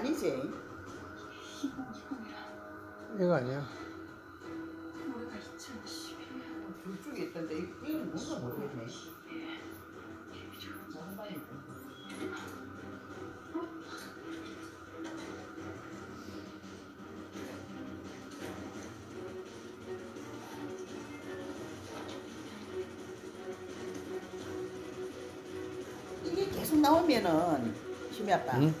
이거지. 이거 아니야? 올해가 2011년. 둘 중에 있던데 이- 이건 뭔가 모르겠네. 이게 계속 나오면은 힘이 아빠 응?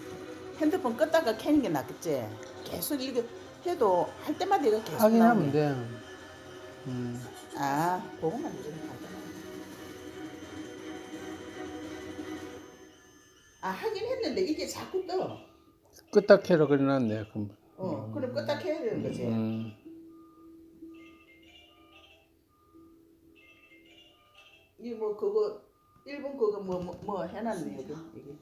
핸드폰 껐다가 켜는 게 낫겠지. 계속 이거 해도 할 때마다 이거 계속 확인하면 나오네. 돼. 음. 아, 그거만 좀 하자. 아, 하긴 했는데 이게 자꾸 떠. 끄딱 해라 그래놨네. 그럼. 어, 그럼 껐다 켜야 되는 거지. 음. 이뭐 그거 일본 그거 뭐뭐뭐 해놨네 여기 이게.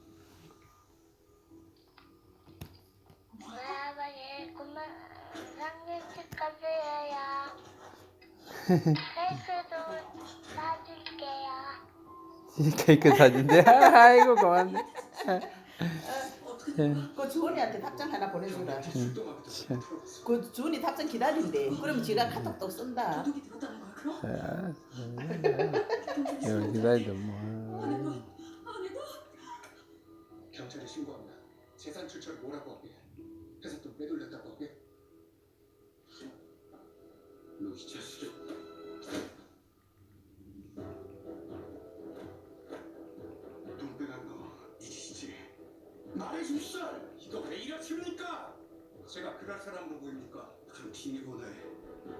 케이크도 사줄게요. 케이크 사진데. 아이고 고맙네. 그 주원이한테 답장 하나 보내주라. 참. 그 주원이 답장 기다린대. 그러면 지가 카톡도 쓴다. 그럼? 자, 이거 기다리도 뭐. 경찰에 신고합니다. 재산 출처를 뭐라고 하게? 회사 돈 빼돌렸다고 하게? 너이 자식이 말해줍시다 이거 왜 이러십니까? 제가 그럴 사람으로 보입니까? 그럼 김이보네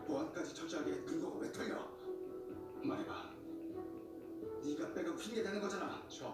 보안까지 철저하게 한 근거가 왜 털려? 말해봐 네가 빼고 핑계 대는 거잖아 저